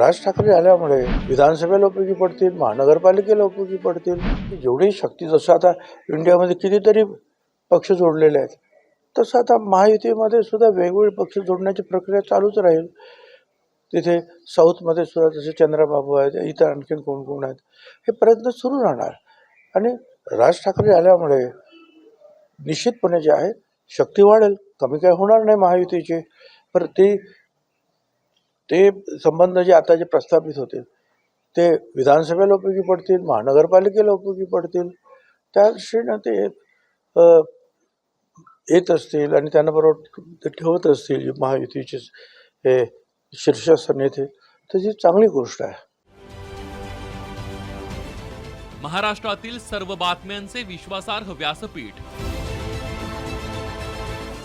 राज ठाकरे आल्यामुळे विधानसभेला उपयोगी पडतील महानगरपालिकेला उपयोगी पडतील. जेवढी शक्ती जसं आता इंडियामध्ये कितीतरी पक्ष जोडलेले आहेत तसं आता महायुतीमध्ये सुद्धा वेगवेगळे पक्ष जोडण्याची प्रक्रिया चालूच राहील. तिथे साऊथमध्ये सुद्धा जसे चंद्रबाबू आहेत इतर आणखीन कोण कोण आहेत हे प्रयत्न सुरू राहणार. आणि राज ठाकरे आल्यामुळे निश्चितपणे जे आहे शक्ती वाढेल. कमी काय होणार नाही महायुतीची. पर ती ते संबंध जे आता जे प्रस्थापित होते ते विधानसभेला उपयोगी पडतील महानगरपालिकेला उपयोगी पडतील. त्या दृष्टीनं ते येत असतील आणि त्यांना बरोबर ते ठेवत असतील महायुतीचे हे शीर्षस्थ नेते तर ही चांगली गोष्ट आहे. महाराष्ट्रातील सर्व बातम्यांचे विश्वासार्ह व्यासपीठ.